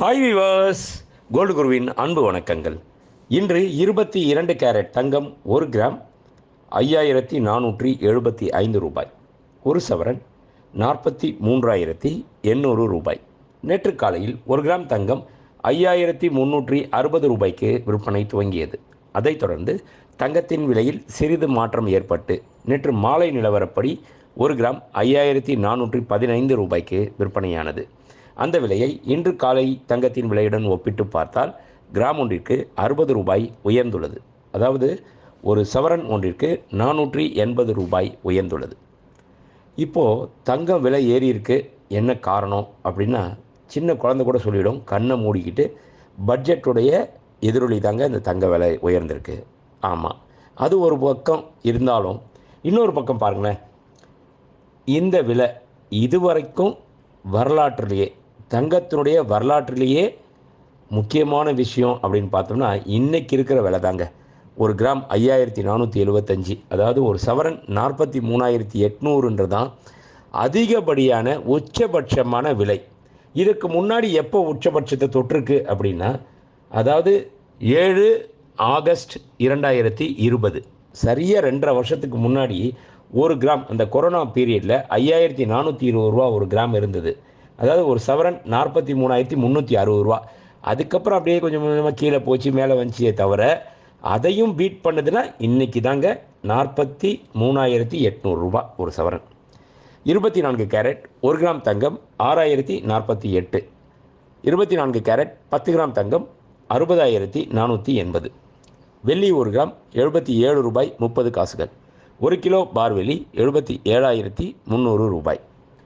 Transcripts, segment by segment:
Hi விவாஸ் gold குருவின் அன்பு வணக்கங்கள் இன்று இருபத்தி இரண்டு கேரட் தங்கம் ஒரு கிராம் ஐயாயிரத்தி நானூற்றி எழுபத்தி ஐந்து ரூபாய். ஒரு சவரன் நாற்பத்தி மூன்றாயிரத்தி எண்ணூறு ரூபாய். நேற்று காலையில் ஒரு கிராம் தங்கம் ஐயாயிரத்தி முந்நூற்றி அறுபது ரூபாய்க்கு விற்பனை துவங்கியது. அதைத் தொடர்ந்து தங்கத்தின் விலையில் சிறிது மாற்றம் ஏற்பட்டு நேற்று மாலை நிலவரப்படி ஒரு கிராம் ஐயாயிரத்தி நானூற்றி பதினைந்து ரூபாய்க்கு விற்பனையானது. அந்த விலையை இன்று காலை தங்கத்தின் விலையுடன் ஒப்பிட்டு பார்த்தால் கிராம் ஒன்றிற்கு அறுபது ரூபாய் உயர்ந்துள்ளது. அதாவது ஒரு சவரன் ஒன்றிற்கு நானூற்றி எண்பது ரூபாய் உயர்ந்துள்ளது. இப்போது தங்கம் விலை ஏறி இருக்கு என்ன காரணம் அப்படின்னா சின்ன குழந்தை கூட சொல்லிடும். கண்ணை மூடிக்கிட்டு பட்ஜெட்டுடைய எதிரொலி தாங்க இந்த தங்க விலை உயர்ந்திருக்கு. ஆமாம் அது ஒரு பக்கம் இருந்தாலும் இன்னொரு பக்கம் பாருங்களேன். இந்த விலை இதுவரைக்கும் வரலாற்றிலேயே தங்கத்தினுடைய வரலாற்றிலேயே முக்கியமான விஷயம் அப்படின்னு பார்த்தோம்னா இன்றைக்கி இருக்கிற விலை தாங்க. ஒரு கிராம் ஐயாயிரத்தி நானூற்றி எழுபத்தஞ்சி அதாவது ஒரு சவரன் நாற்பத்தி மூணாயிரத்தி எட்நூறுன்றது தான் அதிகப்படியான உச்சபட்சமான விலை. இதுக்கு முன்னாடி எப்போ உச்சபட்சத்தை தொற்றுருக்கு அப்படின்னா அதாவது ஏழு ஆகஸ்ட் இரண்டாயிரத்தி இருபது. சரியாக ரெண்டரை வருஷத்துக்கு முன்னாடி ஒரு கிராம் அந்த கொரோனா பீரியடில் ஐயாயிரத்தி நானூற்றி இருபது ரூபா ஒரு கிராம் இருந்தது. அதாவது ஒரு சவரன் நாற்பத்தி மூணாயிரத்தி முந்நூற்றி அறுபது ரூபா. அதுக்கப்புறம் அப்படியே கொஞ்சம் கொஞ்சமாக கீழே போச்சு மேலே வந்துச்சே தவிர அதையும் பீட் பண்ணதுன்னா இன்றைக்கி தாங்க நாற்பத்தி மூணாயிரத்தி எட்நூறுரூபா ஒரு சவரன். இருபத்தி நான்கு கேரட் ஒரு கிராம் தங்கம் ஆறாயிரத்தி நாற்பத்தி எட்டு. இருபத்தி நான்கு கேரட் பத்து கிராம் தங்கம் அறுபதாயிரத்தி நானூற்றி எண்பது. வெள்ளி ஒரு கிராம் எழுபத்தி ஏழு ரூபாய் முப்பது காசுகள். ஒரு கிலோ பார்வெள்ளி எழுபத்தி ஏழாயிரத்தி முந்நூறு ரூபாய்.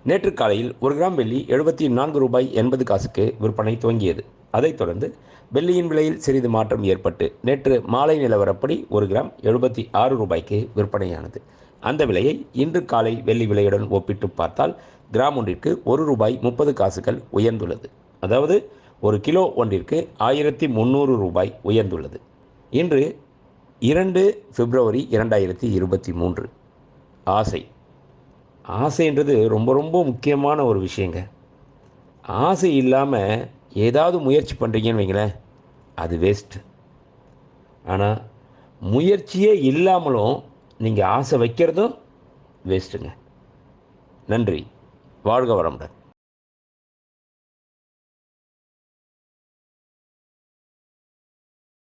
நேற்று காலையில் ஒரு கிராம் வெள்ளி எழுபத்தி நான்கு ரூபாய் எண்பது காசுக்கு விற்பனை துவங்கியது. அதைத் தொடர்ந்து வெள்ளியின் விலையில் சிறிது மாற்றம் ஏற்பட்டு நேற்று மாலை நிலவரப்படி ஒரு கிராம் எழுபத்தி ஆறு ரூபாய்க்கு விற்பனையானது. அந்த விலையை இன்று காலை வெள்ளி விலையுடன் ஒப்பிட்டு பார்த்தால் கிராம் ஒன்றிற்கு ஒரு ரூபாய் முப்பது காசுகள் உயர்ந்துள்ளது. அதாவது ஒரு கிலோ ஒன்றிற்கு ஆயிரத்தி முந்நூறு ரூபாய் உயர்ந்துள்ளது. இன்று இரண்டு பிப்ரவரி இரண்டாயிரத்தி இருபத்தி மூன்று. ஆசை. ஆசைன்றது ரொம்ப ரொம்ப முக்கியமான ஒரு விஷயங்க. ஆசை இல்லாமல் ஏதாவது முயற்சி பண்ணுறீங்கன்னு வைங்களேன் அது வேஸ்ட்டு ஆனால் முயற்சியே இல்லாமலும் நீங்கள் ஆசை வைக்கிறதும் வேஸ்ட்டுங்க நன்றி. வாழ்க வரமுடன்